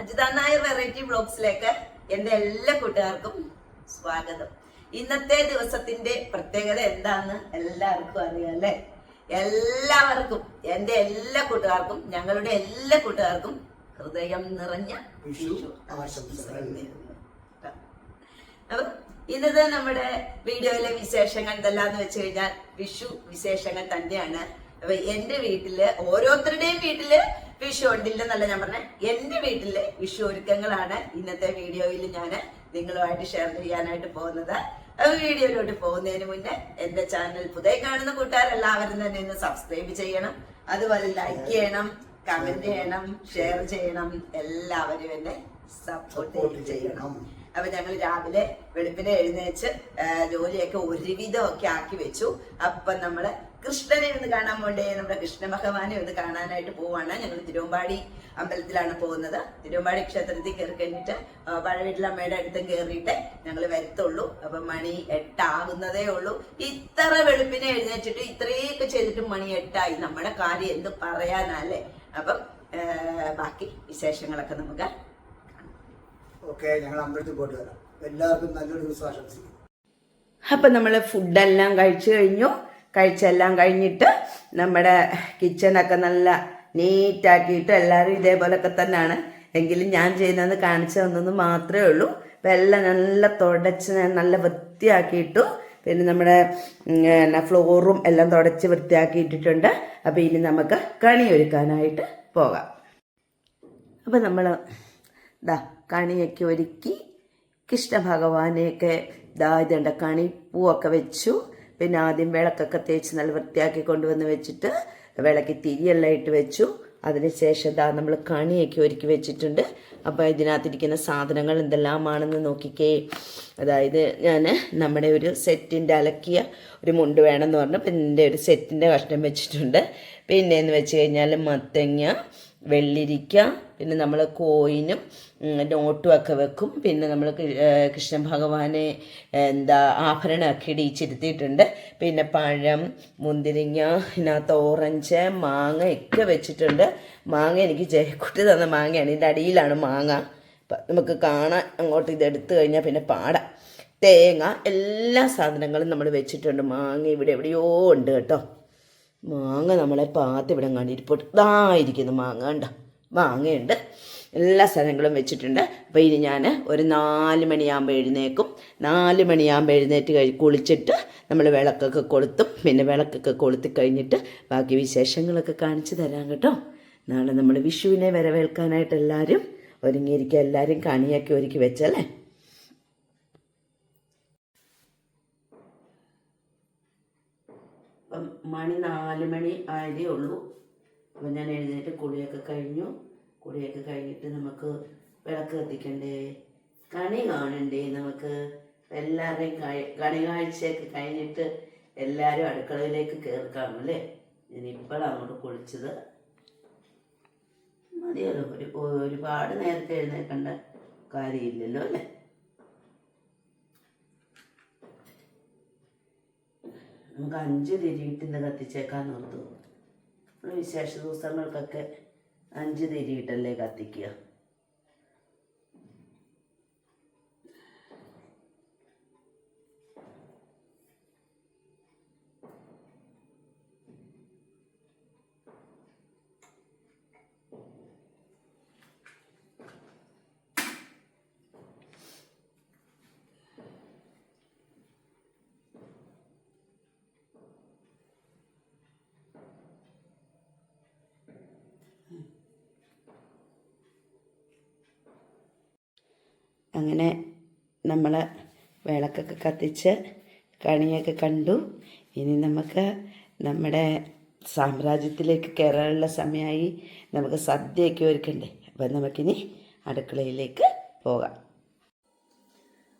Ajitha Nair variety ബ്ലോഗ്സിലേക്ക് എന്റെ എല്ലാ കൂട്ടുകാർക്കും സ്വാഗതം. ഇന്നത്തെ ദിവസത്തിന്റെ പ്രത്യേകത എന്താന്ന് എല്ലാവർക്കും അറിയാം അല്ലേ? എല്ലാവർക്കും എന്റെ എല്ലാ കൂട്ടുകാർക്കും ഞങ്ങളുടെ എല്ലാ കൂട്ടുകാർക്കും ഹൃദയം നിറഞ്ഞ. ഇന്നത്തെ നമ്മുടെ വീഡിയോയിലെ വിശേഷങ്ങൾ എന്തെല്ലാന്ന് വെച്ച് കഴിഞ്ഞാൽ വിഷു വിശേഷങ്ങൾ തന്നെയാണ്. അപ്പൊ എന്റെ വീട്ടിൽ ഓരോരുത്തരുടെയും വീട്ടിൽ വിഷു ഉണ്ടില്ലെന്നല്ല ഞാൻ പറഞ്ഞ. എന്റെ വീട്ടിലെ വിഷു ഒരുക്കങ്ങളാണ് ഇന്നത്തെ വീഡിയോയിൽ ഞാൻ നിങ്ങളുമായിട്ട് ഷെയർ ചെയ്യാനായിട്ട് പോകുന്നത്. വീഡിയോയിലോട്ട് പോകുന്നതിന് മുന്നേ എന്റെ ചാനൽ പുതിയ കാണുന്ന കൂട്ടുകാരെല്ലാവരും തന്നെ ഒന്ന് സബ്സ്ക്രൈബ് ചെയ്യണം. അതുപോലെ ലൈക്ക് ചെയ്യണം കമന്റ് ചെയ്യണം ഷെയർ ചെയ്യണം. എല്ലാവരും എന്നെ സപ്പോർട്ട് ചെയ്യണം. അപ്പൊ ഞങ്ങൾ രാവിലെ വെളുപ്പിനെ എഴുന്നേച്ച് ജോലിയൊക്കെ ഒരുവിധമൊക്കെ ആക്കി വെച്ചു. അപ്പൊ നമ്മൾ കൃഷ്ണനെ ഒന്ന് കാണാൻ പോണ്ടേ? നമ്മുടെ കൃഷ്ണ ഭഗവാനെ ഒന്ന് കാണാനായിട്ട് പോവാണ്. ഞങ്ങൾ തിരുവമ്പാടി അമ്പലത്തിലാണ് പോകുന്നത്. തിരുവമ്പാടി ക്ഷേത്രത്തിൽ കയറി കഴിഞ്ഞിട്ട് പഴവീട്ടിലമ്മയുടെ അടുത്തും കയറിയിട്ട് ഞങ്ങൾ വരത്തുള്ളൂ. അപ്പൊ മണി എട്ടാകുന്നതേ ഉള്ളൂ. ഇത്ര വെളുപ്പിനെ എഴുന്നേറ്റിട്ട് ഇത്രയൊക്കെ ചെയ്തിട്ട് മണി എട്ടായി. നമ്മുടെ കാര്യം എന്ത് പറയാനല്ലേ അപ്പം ബാക്കി വിശേഷങ്ങളൊക്കെ നമുക്ക് ഓക്കെ ഞങ്ങൾ അമ്പലത്തിൽ പോയിട്ട് വരാം. എല്ലാവർക്കും നല്ലൊരു ദിവസം ആശംസിക്കും അപ്പം നമ്മൾ ഫുഡെല്ലാം കഴിച്ചു കഴിഞ്ഞു. കഴിച്ചെല്ലാം കഴിഞ്ഞിട്ട് നമ്മുടെ കിച്ചണൊക്കെ നല്ല നീറ്റാക്കിയിട്ട് എല്ലാവരും ഇതേപോലൊക്കെ തന്നെയാണ്. എങ്കിലും ഞാൻ ചെയ്യുന്നത് കാണിച്ചു തന്നെന്ന് മാത്രമേ ഉള്ളൂ. അപ്പം എല്ലാം നല്ല തുടച്ച് നല്ല വൃത്തിയാക്കിയിട്ടു. പിന്നെ നമ്മുടെ എന്നാ ഫ്ലോറും എല്ലാം തുടച്ച് വൃത്തിയാക്കിയിട്ടിട്ടുണ്ട്. അപ്പം ഇനി നമുക്ക് കണിയൊരുക്കാനായിട്ട് പോകാം. അപ്പം നമ്മൾ ദാ കണിയൊക്കെ ഒരുക്കി കൃഷ്ണ ഭഗവാനെയൊക്കെ ഇതായതുണ്ട് കണി പൂവൊക്കെ വെച്ചു. പിന്നെ ആദ്യം വിളക്കൊക്കെ തേച്ച് നല്ല വൃത്തിയാക്കി കൊണ്ടുവന്ന് വെച്ചിട്ട് വിളക്ക് തിരിയെല്ലാം ഇട്ട് വെച്ചു. അതിനുശേഷം ദാ നമ്മൾ കണിയൊക്കെ ഒരുക്കി വെച്ചിട്ടുണ്ട്. അപ്പോൾ ഇതിനകത്തിരിക്കുന്ന സാധനങ്ങൾ എന്തെല്ലാമാണെന്ന് നോക്കിക്കേ. അതായത് ഞാൻ നമ്മുടെ ഒരു സെറ്റിന്റെ അലക്കിയ ഒരു മുണ്ട് വേണമെന്ന് പറഞ്ഞു. പിന്നെ എന്റെ ഒരു സെറ്റിന്റെ കഷ്ണം വെച്ചിട്ടുണ്ട്. പിന്നെ എന്ന് വെച്ച് കഴിഞ്ഞാൽ മത്തങ്ങ വെള്ളിരിക്ക പിന്നെ നമ്മൾ കോയിനും നോട്ടും ഒക്കെ വെക്കും. പിന്നെ നമ്മൾ കൃഷ്ണ ഭഗവാനെ എന്താ ആഭരണമൊക്കെ ഇടിയിച്ചിരുത്തിയിട്ടുണ്ട്. പിന്നെ പഴം മുന്തിരിങ്ങ ഇതിനകത്ത് ഓറഞ്ച് മാങ്ങ ഒക്കെ വെച്ചിട്ടുണ്ട്. മാങ്ങ എനിക്ക് ജയക്കുട്ടി തന്ന മാങ്ങയാണ്. ഇതിന്റെ അടിയിലാണ് മാങ്ങ. നമുക്ക് കാണാൻ അങ്ങോട്ട് ഇത് എടുത്തു കഴിഞ്ഞാൽ പിന്നെ പാടാം. തേങ്ങ എല്ലാ സാധനങ്ങളും നമ്മൾ വെച്ചിട്ടുണ്ട്. മാങ്ങ ഇവിടെ എവിടെയോ ഉണ്ട് കേട്ടോ. മാങ്ങ നമ്മളെ പാത്ത് ഇവിടെ കണ്ടിരിപ്പോട്ട് ഇതായിരിക്കുന്നു മാങ്ങ കണ്ടോ? മാങ്ങയുണ്ട് എല്ലാ സാധനങ്ങളും വെച്ചിട്ടുണ്ട്. അപ്പോൾ ഇനി ഞാൻ ഒരു നാല് മണിയാകുമ്പോൾ എഴുന്നേക്കും. നാല് മണിയാകുമ്പോൾ എഴുന്നേറ്റ് കഴി കുളിച്ചിട്ട് നമ്മൾ വിളക്കൊക്കെ കൊളുത്തും. പിന്നെ വിളക്കൊക്കെ കൊളുത്തി കഴിഞ്ഞിട്ട് ബാക്കി വിശേഷങ്ങളൊക്കെ കാണിച്ചു തരാം കേട്ടോ. നാളെ നമ്മൾ വിഷുവിനെ വരവേൽക്കാനായിട്ട് എല്ലാവരും ഒരുങ്ങിയിരിക്കുക എല്ലാവരും കണിയാക്കി ഒരുക്കി വെച്ചല്ലേ? മണി നാല് മണി ആയതേ ഉള്ളൂ. അപ്പം ഞാൻ എഴുന്നേറ്റ് കുളിയൊക്കെ കഴിഞ്ഞു. കുളിയൊക്കെ കഴിഞ്ഞിട്ട് നമുക്ക് വിളക്ക് കത്തിക്കണ്ടേ? കണി കാണണ്ടേ നമുക്ക്? എല്ലാവരുടെയും കണി കാഴ്ചയൊക്കെ കഴിഞ്ഞിട്ട് എല്ലാവരും അടുക്കളയിലേക്ക് കയറി കാണും അല്ലേ? ഞാൻ ഇപ്പോഴാണ് അങ്ങോട്ട് കുളിച്ചത്. മതിയല്ലോ ഒരു ഒരുപാട് നേരത്തെ എഴുന്നേൽക്കേണ്ട കാര്യമില്ലല്ലോ അല്ലേ? നമുക്ക് അഞ്ച് തിരിയിട്ട് ഇന്ന് കത്തിച്ചേക്കാൻ നമ്മൾ വിശേഷ ദിവസങ്ങൾക്കൊക്കെ അഞ്ച് തിരിയിട്ടല്ലേ കത്തിക്കുക? അങ്ങനെ നമ്മൾ വിളക്കൊക്കെ കത്തിച്ച് കണിയൊക്കെ കണ്ടു. ഇനി നമുക്ക് നമ്മുടെ സാമ്രാജ്യത്തിലേക്ക് കയറാനുള്ള സമയമായി നമുക്ക് സദ്യയൊക്കെ ഒരുക്കണ്ടേ? അപ്പം നമുക്കിനി അടുക്കളയിലേക്ക് പോകാം.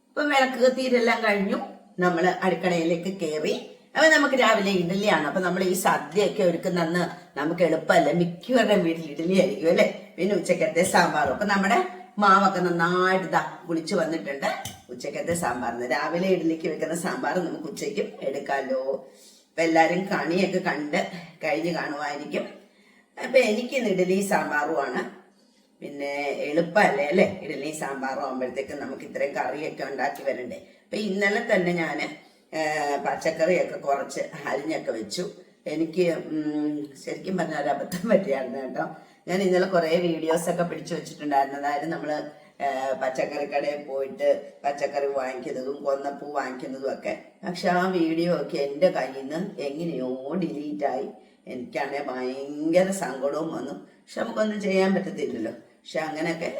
ഇപ്പം വിളക്ക് കത്തിയിട്ടെല്ലാം കഴിഞ്ഞു. നമ്മൾ അടുക്കളയിലേക്ക് കയറി. അപ്പം നമുക്ക് രാവിലെ ഇഡലിയാണ്. അപ്പം നമ്മൾ ഈ സദ്യയൊക്കെ ഒരുക്കുന്ന അന്ന് നമുക്ക് എളുപ്പമല്ല? മിക്കവരുടെയും വീട്ടിൽ ഇഡലി ആയിരിക്കും അല്ലേ? പിന്നെ ഉച്ചക്കത്തെ സാമ്പാറും. അപ്പം നമ്മുടെ മാവൊക്കെ നന്നായിട്ട് ഇതാ കുളിച്ച് വന്നിട്ടുണ്ട്. ഉച്ചക്കത്തെ സാമ്പാറിന് രാവിലെ ഇഡ്ലിക്ക് വെക്കുന്ന സാമ്പാർ നമുക്ക് ഉച്ചയ്ക്കും എടുക്കാമല്ലോ അപ്പം എല്ലാരും കണിയൊക്കെ കണ്ട് കഴിഞ്ഞ് കാണുമായിരിക്കും അപ്പം എനിക്ക് ഇഡ്ഡലി സാമ്പാറുമാണ്. പിന്നെ എളുപ്പമല്ലേ അല്ലേ? ഇഡലി സാമ്പാറും ആകുമ്പോഴത്തേക്കും നമുക്ക് ഇത്രയും കറിയൊക്കെ ഉണ്ടാക്കി വരണ്ടേ. അപ്പൊ ഇന്നലെ തന്നെ ഞാൻ പച്ചക്കറിയൊക്കെ കുറച്ച് അരിഞ്ഞൊക്കെ വെച്ചു. എനിക്ക് ശരിക്കും പറഞ്ഞാൽ ഒരു അബദ്ധം പറ്റിയായിരുന്നു കേട്ടോ. ഞാൻ ഇന്നലെ കുറേ വീഡിയോസ് ഒക്കെ പിടിച്ചു വെച്ചിട്ടുണ്ടായിരുന്നു. അതായത് നമ്മൾ പച്ചക്കറി കടയിൽ പോയിട്ട് പച്ചക്കറി വാങ്ങിക്കുന്നതും കൊന്നപ്പൂ വാങ്ങിക്കുന്നതും ഒക്കെ. പക്ഷെ ആ വീഡിയോ ഒക്കെ എന്റെ കയ്യിൽ നിന്ന് എങ്ങനെയോ ഡിലീറ്റായി എനിക്കാണെ ഭയങ്കര സങ്കടവും വന്നു. പക്ഷെ നമുക്കൊന്നും ചെയ്യാൻ പറ്റത്തില്ലല്ലോ. പക്ഷെ അങ്ങനെയൊക്കെ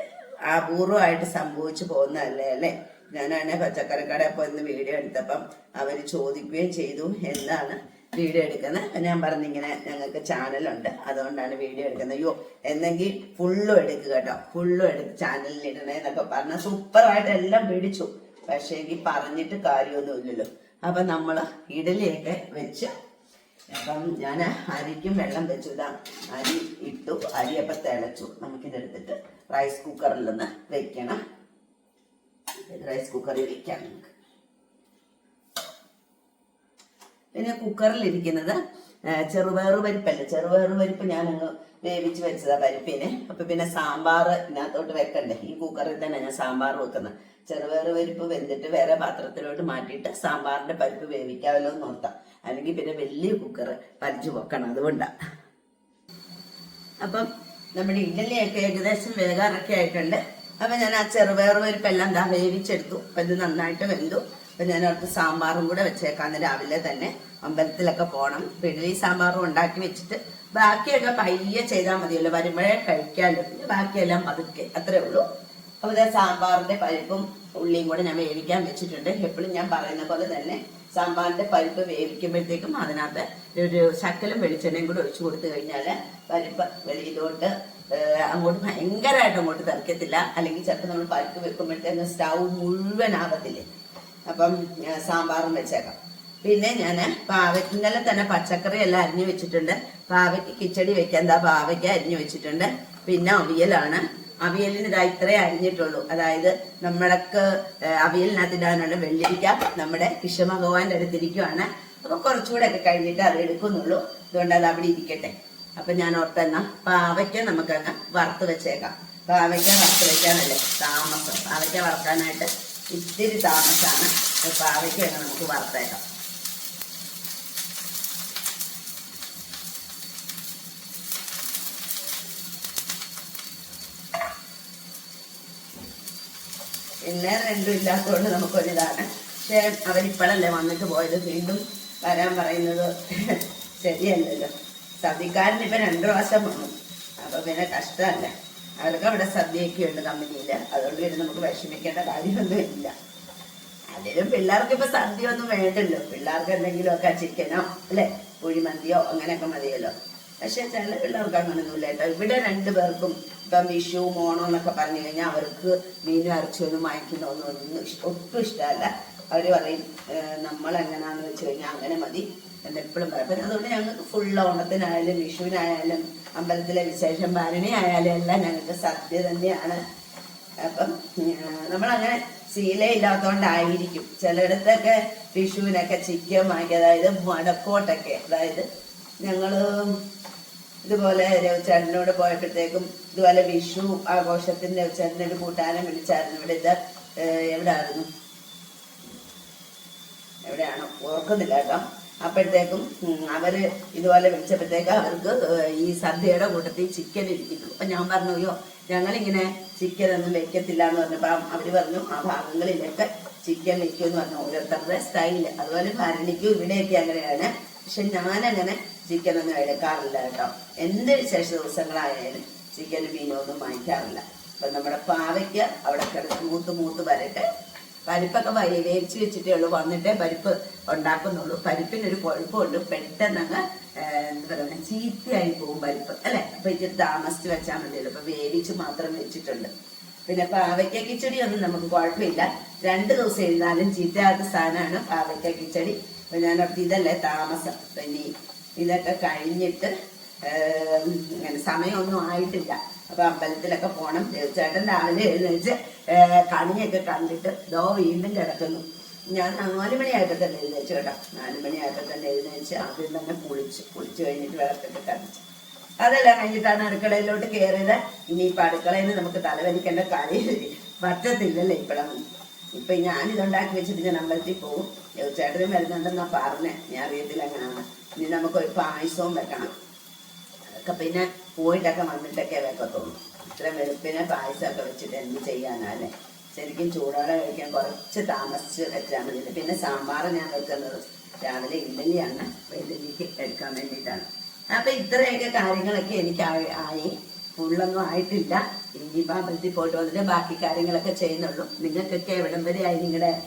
അപൂർവമായിട്ട് സംഭവിച്ചു പോകുന്നതല്ലേ അല്ലേ? ഞാനാണെ പച്ചക്കറി കടയിൽ പോയി വീഡിയോ എടുത്തപ്പം അവർ ചോദിക്കുകയും ചെയ്തു എന്താണ് വീഡിയോ എടുക്കുന്നത്. അപ്പം ഞാൻ പറഞ്ഞിങ്ങനെ ഞങ്ങൾക്ക് ചാനലുണ്ട്. അതുകൊണ്ടാണ് വീഡിയോ എടുക്കുന്നത്. അയ്യോ എന്നെങ്കിൽ ഫുള്ളും എടുക്കുക കേട്ടോ. ഫുള്ളും എടുത്ത് ചാനലിൽ ഇടണേ എന്നൊക്കെ പറഞ്ഞാൽ സൂപ്പറായിട്ട് എല്ലാം പിടിച്ചു. പക്ഷേ എങ്കിൽ പറഞ്ഞിട്ട് കാര്യമൊന്നുമില്ലല്ലോ അപ്പം നമ്മൾ ഇഡലിയൊക്കെ വെച്ച് അപ്പം ഞാൻ അരിക്കും വെള്ളം വെച്ചു. ഇതാ അരി ഇട്ടു. അരി അരിയപ്പം തിളച്ചു. നമുക്കിതെടുത്തിട്ട് റൈസ് കുക്കറിൽ നിന്ന് വെക്കണം. റൈസ് കുക്കറിൽ വെക്കാം നമുക്ക്. പിന്നെ കുക്കറിലിരിക്കുന്നത് ആ, ചെറുപയർ പരിപ്പല്ല? ചെറുപയർ പരിപ്പ് ഞാൻ അങ്ങ് വേവിച്ച് വെച്ചതാ പരിപ്പിനെ. അപ്പൊ പിന്നെ സാമ്പാർ ഇതിനകത്തോട്ട് വെക്കണ്ടേ? ഈ കുക്കറിൽ തന്നെ ഞാൻ സാമ്പാർ വെക്കുന്നത്. ചെറുപയർ പരിപ്പ് വെന്തിട്ട് വേറെ പാത്രത്തിലോട്ട് മാറ്റിയിട്ട് സാമ്പാറിന്റെ പരിപ്പ് വേവിക്കാമല്ലോ എന്ന് ഓർത്താം. അല്ലെങ്കിൽ പിന്നെ വലിയ കുക്കർ പരിച്ചു വെക്കണം അതുകൊണ്ടാണ് അപ്പം നമ്മുടെ ഇഡലിയൊക്കെ ഏകദേശം വേകാറൊക്കെ ആയിട്ടുണ്ട്. അപ്പൊ ഞാൻ ആ ചെറുപയർ പരിപ്പെല്ലാം ദാ വേവിച്ചെടുത്തു. അപ്പൊ ഇത് നന്നായിട്ട് വെന്തു. അപ്പൊ ഞാൻ അവർക്ക് സാമ്പാറും കൂടെ വെച്ചേക്കാന്ന് രാവിലെ തന്നെ അമ്പലത്തിലൊക്കെ പോകണം പിടലി സാമ്പാറും ഉണ്ടാക്കി വെച്ചിട്ട് ബാക്കിയൊക്കെ പയ്യെ ചെയ്താൽ മതിയല്ലോ. വരുമ്പോഴേ കഴിക്കാമല്ലോ. പിന്നെ ബാക്കിയെല്ലാം പതുക്കെ. അത്രേ ഉള്ളൂ. അപ്പൊ ഇതേ സാമ്പാറിന്റെ പരിപ്പും ഉള്ളിയും കൂടെ ഞാൻ വേവിക്കാൻ വെച്ചിട്ടുണ്ട്. എപ്പോഴും ഞാൻ പറയുന്ന പോലെ തന്നെ സാമ്പാറിന്റെ പരിപ്പ് വേവിക്കുമ്പോഴത്തേക്കും അതിനകത്ത് ഒരു ശക്കലും വെളിച്ചെണ്ണയും കൂടെ ഒഴിച്ചു കൊടുത്തു കഴിഞ്ഞാൽ പരിപ്പ് വെളിയിലോട്ട് അങ്ങോട്ട് ഭയങ്കരമായിട്ട് അങ്ങോട്ട് തെറിക്കത്തില്ല അല്ലെങ്കിൽ ചിലപ്പോൾ നമ്മൾ പരിപ്പ് വെക്കുമ്പോഴത്തേക്കും സ്റ്റൗ മുഴുവൻ ആവത്തില്ലേ അപ്പം സാമ്പാറും വെച്ചേക്കാം. പിന്നെ ഞാൻ പാവയ്ക്ക് ഇന്നലെ തന്നെ പച്ചക്കറി എല്ലാം അരിഞ്ഞു വെച്ചിട്ടുണ്ട്. പാവയ്ക്ക് കിച്ചടി വെക്കാൻ എന്താ പാവയ്ക്ക് അരിഞ്ഞു വെച്ചിട്ടുണ്ട്. പിന്നെ അവിയലാണ്. അവിയലിന് ഇതാ ഇത്രേ അരിഞ്ഞിട്ടുള്ളൂ. അതായത് നമ്മൾക്ക് ഏഹ്, അവിയലിനകത്ത് ഇടാനുള്ള വെള്ളിരിക്ക നമ്മുടെ കൃഷ്ണഭഗവാന്റെ അടുത്തിരിക്കുവാണ്. അപ്പൊ കുറച്ചുകൂടെ ഒക്കെ കഴിഞ്ഞിട്ട് അത് എടുക്കുന്നുള്ളൂ. അതുകൊണ്ട് അത് അവിടെ ഇരിക്കട്ടെ. അപ്പൊ ഞാൻ ഓർത്തെന്നാ പാവയ്ക്ക നമുക്കങ്ങ് വറുത്ത് വെച്ചേക്കാം. പാവയ്ക്ക വറുത്ത് വെക്കാനല്ലേ താമസം. പാവയ്ക്ക വറുക്കാനായിട്ട് ഇത്തിരി താമസാണ്. അപ്പൊ പാവയ്ക്ക നമുക്ക് വറുത്തേക്കാം. പിന്നെ രണ്ടും ഇല്ലാത്തതുകൊണ്ട് നമുക്കൊരിതാണ്. പക്ഷേ അവരിപ്പോഴല്ലേ വന്നിട്ട് പോയത്? വീണ്ടും വരാൻ പറയുന്നത് ശരിയല്ലല്ലോ. സദ്യക്കാരൻ ഇപ്പം രണ്ടു പ്രാവശ്യം വന്നു. അപ്പം പിന്നെ കഷ്ടമല്ലേ? അവർക്ക് അവിടെ സദ്യയൊക്കെ ഉണ്ട് കമ്പനിയിൽ അതുകൊണ്ട് പിന്നെ നമുക്ക് വിഷമിക്കേണ്ട കാര്യമൊന്നും ഇല്ല. അതിലും പിള്ളേർക്ക് ഇപ്പൊ സദ്യ ഒന്നും വേണ്ടല്ലോ. പിള്ളേർക്ക് എന്തെങ്കിലുമൊക്കെ ചിക്കനോ അല്ലെ? കുഴിമന്തിയോ അങ്ങനെയൊക്കെ മതിയല്ലോ. പക്ഷെ ചില പിള്ളേർക്ക് അങ്ങനൊന്നുമില്ല കേട്ടോ. ഇവിടെ രണ്ടു പേർക്കും ഇപ്പം വിഷു ഓണം എന്നൊക്കെ പറഞ്ഞു കഴിഞ്ഞാൽ അവർക്ക് മീനും ഇറച്ചിയൊന്നും വാങ്ങിക്കുന്നോ ഒന്നും ഒട്ടും ഇഷ്ടമല്ല. അവർ പറയും നമ്മൾ എങ്ങനെയാന്ന് വെച്ച് കഴിഞ്ഞാൽ അങ്ങനെ മതി എന്ന് എപ്പോഴും പറയും. അപ്പം അതുകൊണ്ട് ഞങ്ങൾക്ക് ഫുൾ ഓണത്തിനായാലും വിഷുവിനായാലും അമ്പലത്തിലെ വിശേഷം ഭരണി ആയാലും എല്ലാം ഞങ്ങൾക്ക് സദ്യ തന്നെയാണ്. അപ്പം നമ്മളങ്ങനെ ശീലയില്ലാത്തോണ്ടായിരിക്കും. ചിലയിടത്തൊക്കെ വിഷുവിനൊക്കെ ചിക്കൻ വാങ്ങി അതായത് മടക്കോട്ടൊക്കെ അതായത് ഞങ്ങൾ ഇതുപോലെ രവിചേട്ടനോട് പോയപ്പോഴത്തേക്കും ഇതുപോലെ വിഷു ആഘോഷത്തിന് രവിചേട്ടനെ കൂട്ടാനും കൂട്ടാനെ വിളിച്ചായിരുന്നു. ഇവിടെ ഇത് എവിടെ ആയിരുന്നു എവിടെയാണോ? ഓർക്കുന്നില്ല കേട്ടോ. അപ്പോഴത്തേക്കും അവർ ഇതുപോലെ വിളിച്ചപ്പോഴത്തേക്ക് അവർക്ക് ഈ സദ്യയുടെ കൂട്ടത്തിൽ ചിക്കൻ ഇരിക്കുന്നു. അപ്പൊ ഞാൻ പറഞ്ഞു അയ്യോ ഞങ്ങളിങ്ങനെ ചിക്കൻ ഒന്നും വെക്കത്തില്ല എന്ന് പറഞ്ഞപ്പോ അവർ പറഞ്ഞു ആ ഭാഗങ്ങളിലൊക്കെ ചിക്കൻ വെക്കും എന്ന് പറഞ്ഞു ഓരോരുത്തരുടെ സ്റ്റൈൽ അതുപോലെ ഭരണിക്കും ഇവിടെയൊക്കെ അങ്ങനെയാണ്. പക്ഷെ ഞാനങ്ങനെ ചിക്കൻ ഒന്നും എടുക്കാറില്ല കേട്ടോ. എന്ത് വിശേഷ ദിവസങ്ങളായാലും ചിക്കനും മീനും ഒന്നും വാങ്ങിക്കാറില്ല. അപ്പൊ നമ്മുടെ പാവയ്ക്ക് അവിടെ കിടന്ന് മൂത്ത് മൂത്ത് വരട്ടെ. പരിപ്പൊക്കെ വൈ- വേവിച്ച് വെച്ചിട്ടേ ഉള്ളൂ. വന്നിട്ടേ പരിപ്പ് ഉണ്ടാക്കുന്നുള്ളൂ. പരിപ്പിനൊരു കുഴപ്പമുണ്ട് പെട്ടെന്ന് അങ്ങ് എന്താ പറയുക ചീത്തയായി പോകും പരിപ്പ്. അല്ലെ? അപ്പൊ ഇത് താമസിച്ച് വെച്ചാൽ മതിയല്ലോ. അപ്പൊ വേവിച്ച് മാത്രം വെച്ചിട്ടുണ്ട്. പിന്നെ പാവയ്ക്ക കിച്ചടി ഒന്നും നമുക്ക് കുഴപ്പമില്ല. രണ്ട് ദിവസം ഇരുന്നാലും ചീത്തയാത്ത സാധനമാണ് പാവയ്ക്ക കിച്ചടി. അപ്പൊ ഞാൻ ഇതല്ലേ താമസം. പിന്നെ ഇതൊക്കെ കഴിഞ്ഞിട്ട് സമയമൊന്നും ആയിട്ടില്ല. അപ്പൊ അമ്പലത്തിലൊക്കെ പോണം. ചേട്ടൻ രാവിലെ എഴുന്നേച്ച് കണിയൊക്കെ കണ്ടിട്ട് ദോ വീണ്ടും കിടക്കുന്നു. ഞാൻ നാല് മണിയായപ്പോ തന്നെ എഴുന്നേച്ചു കേട്ടോ. നാല് മണിയായപ്പോ തന്നെ എഴുന്നേച്ച് ആദ്യം തന്നെ കുളിച്ച് കുളിച്ച് കഴിഞ്ഞിട്ട് വിളക്കിട്ട് കത്തിച്ച് അതെല്ലാം കഴിഞ്ഞിട്ടാണ് അടുക്കളയിലോട്ട് കയറിയത് ഇനിയിപ്പോൾ അടുക്കളയിൽ നിന്ന് നമുക്ക് തലവലിക്കേണ്ട കാര്യം പറ്റത്തില്ലല്ലേ ഇപ്പോഴൊന്നും ഇപ്പൊ ഞാൻ ഇതുണ്ടാക്കി വെച്ചിട്ട് ഞാൻ അമ്പലത്തിൽ പോകും ചേട്ടനും വരുന്നുണ്ടെന്നാ പറഞ്ഞേ. ഞാൻ അറിയത്തില്ല എങ്ങനെയാണ് ഇനി നമുക്കൊരു പായസവും വെക്കണം. അതൊക്കെ പിന്നെ പോയിട്ടൊക്കെ വന്നിട്ടൊക്കെ വെക്കത്തുള്ളൂ. ഇത്ര വെളുപ്പിനെ പായസമൊക്കെ വെച്ചിട്ട് എന്ത് ചെയ്യാനല്ലേ ശരിക്കും ചൂടോടെ കഴിക്കാൻ കുറച്ച് താമസിച്ച് വെച്ചാൽ മതി. പിന്നെ സാമ്പാർ ഞാൻ വെക്കുന്നത് രാവിലെ ഇഡലിയാണ് ഇഡലിക്ക് എടുക്കാൻ വേണ്ടിയിട്ടാണ്. അപ്പം ഇത്രയൊക്കെ കാര്യങ്ങളൊക്കെ എനിക്ക് ആയി- ആയി. ഫുള്ളൊന്നും ആയിട്ടില്ല. ഇനിയിപ്പോൾ അമ്പലത്തിൽ പോയിട്ട് വന്നിട്ട് ബാക്കി കാര്യങ്ങളൊക്കെ ചെയ്യുന്നുള്ളൂ. നിങ്ങൾക്കൊക്കെ എവിടം വരെയായി നിങ്ങളുടെ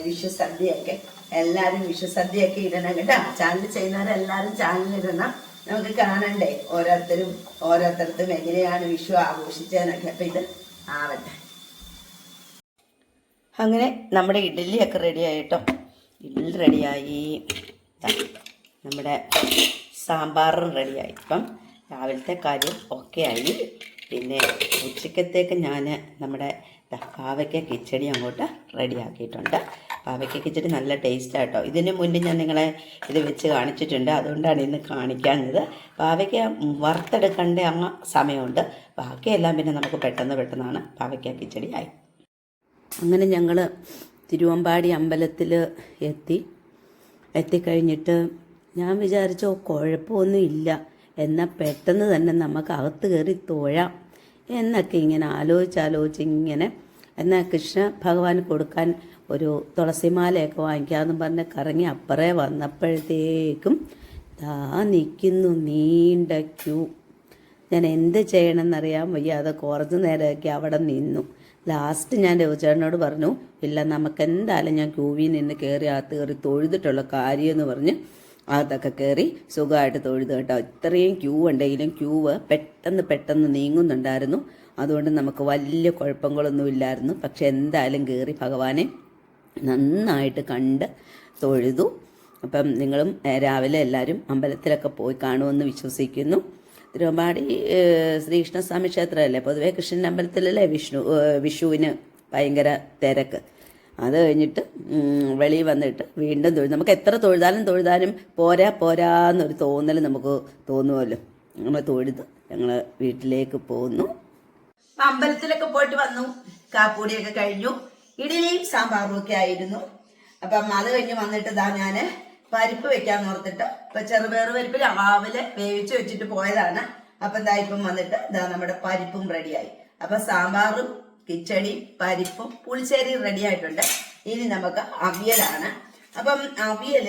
വിശ്വസദ്യയൊക്കെ? എല്ലാവരും വിശ്വസദ്യയൊക്കെ ഇടണം കേട്ടോ. ചാനൽ ചെയ്യുന്നവരെല്ലാവരും ചാനൽ ഇടണം. നമുക്ക് കാണണ്ടേ? ഓരോരുത്തരും ഓരോരുത്തർക്കും എങ്ങനെയാണ് വിഷു ആഘോഷിച്ചതെന്നൊക്കെ. അപ്പം ഇത് ആവട്ടെ. അങ്ങനെ നമ്മുടെ ഇഡ്ഡലിയൊക്കെ റെഡിയായി കേട്ടോ ഇഡ്ഡലി റെഡിയായി. നമ്മുടെ സാമ്പാറും റെഡിയായി. ഇപ്പം രാവിലത്തെ കാര്യം ഒക്കെ ആയി. പിന്നെ ഉച്ചക്കത്തേക്ക് ഞാൻ നമ്മുടെ പാവയ്ക്ക കിച്ചടി അങ്ങോട്ട് റെഡിയാക്കിയിട്ടുണ്ട്. പാവയ്ക്ക ഇച്ചിരി നല്ല ടേസ്റ്റ് ആട്ടോ ഇതിന് മുന്നേ ഞാൻ നിങ്ങളെ ഇത് വെച്ച് കാണിച്ചിട്ടുണ്ട്. അതുകൊണ്ടാണ് ഇന്ന് കാണിക്കാഞ്ഞത്. പാവയ്ക്ക വറുത്തെടുക്കേണ്ട ആ സമയമുണ്ട്. ബാക്കിയെല്ലാം പിന്നെ നമുക്ക് പെട്ടെന്ന് പെട്ടെന്നാണ് പാവയ്ക്ക കിച്ചടി ആയി. അങ്ങനെ ഞങ്ങൾ തിരുവമ്പാടി അമ്പലത്തിൽ എത്തി. എത്തിക്കഴിഞ്ഞിട്ട് ഞാൻ വിചാരിച്ചു "ഓ, കുഴപ്പമൊന്നും ഇല്ല. എന്നാൽ പെട്ടെന്ന് തന്നെ നമുക്ക് അകത്ത് കയറി തോഴാം. എന്നൊക്കെ ഇങ്ങനെ ആലോചിച്ച് ആലോചിച്ച് ഇങ്ങനെ. എന്നാൽ കൃഷ്ണ ഭഗവാൻ കൊടുക്കാൻ ഒരു തുളസിമാലയൊക്കെ വാങ്ങിക്കാമെന്ന് പറഞ്ഞ് കറങ്ങി അപ്പുറേ വന്നപ്പോഴത്തേക്കും ദാ നിൽക്കുന്നു നീണ്ട ക്യൂ. ഞാൻ എന്ത് ചെയ്യണമെന്നറിയാൻ അത് കുറച്ച് നേരമൊക്കെ അവിടെ നിന്നു. ലാസ്റ്റ് ഞാൻ രവിചേട്ടനോട് പറഞ്ഞു ഇല്ല നമുക്ക് എന്തായാലും ഞാൻ ക്യൂവിൽ നിന്ന് കയറി അകത്ത് കയറി തൊഴുതിട്ടുള്ള കാര്യം എന്ന് പറഞ്ഞ് അകത്തൊക്കെ കയറി സുഖമായിട്ട് തൊഴുത് കേട്ടോ. ഇത്രയും ക്യൂ ഉണ്ടെങ്കിലും ക്യൂവ് പെട്ടെന്ന് പെട്ടെന്ന് നീങ്ങുന്നുണ്ടായിരുന്നു. അതുകൊണ്ട് നമുക്ക് വലിയ കുഴപ്പങ്ങളൊന്നും ഇല്ലായിരുന്നു പക്ഷെ എന്തായാലും കയറി ഭഗവാനെ നന്നായിട്ട് കണ്ട് തൊഴുതു. അപ്പം നിങ്ങളും രാവിലെ എല്ലാവരും അമ്പലത്തിലൊക്കെ പോയി കാണുമെന്ന് വിശ്വസിക്കുന്നു. തിരുവമ്പാടി ശ്രീകൃഷ്ണസ്വാമി ക്ഷേത്രമല്ലേ? പൊതുവേ കൃഷ്ണൻ അമ്പലത്തിലല്ലേ വിഷ്ണു വിഷുവിന് ഭയങ്കര തിരക്ക്. അത് കഴിഞ്ഞിട്ട് വെളിയിൽ വന്നിട്ട് വീണ്ടും തൊഴു നമുക്ക് എത്ര തൊഴുതാലും തൊഴുതാലും പോരാ പോരാ എന്നൊരു തോന്നൽ നമുക്ക് തോന്നുമല്ലോ നമ്മൾ തൊഴുത് ഞങ്ങൾ വീട്ടിലേക്ക് പോന്നു. അമ്പലത്തിലൊക്കെ പോയിട്ട് വന്നു. കാപ്പൂടിയൊക്കെ കഴിഞ്ഞു. ഇഡലിയും സാമ്പാറും ഒക്കെ ആയിരുന്നു. അപ്പം അത് കഴിഞ്ഞ് വന്നിട്ട് ഇതാ ഞാൻ പരിപ്പ് വെക്കാൻ ഓർത്തിട്ട് ഇപ്പൊ ചെറുപയർ പരിപ്പ് രാവിലെ വേവിച്ച് വെച്ചിട്ട് പോയതാണ്. അപ്പൊ എന്താ ഇപ്പം വന്നിട്ട് ഇതാ നമ്മുടെ പരിപ്പും റെഡിയായി അപ്പൊ സാമ്പാറും കിച്ചടി പരിപ്പും പുളിശ്ശേരിയും റെഡി ആയിട്ടുണ്ട്. ഇനി നമുക്ക് അവിയലാണ്. അപ്പം അവിയൽ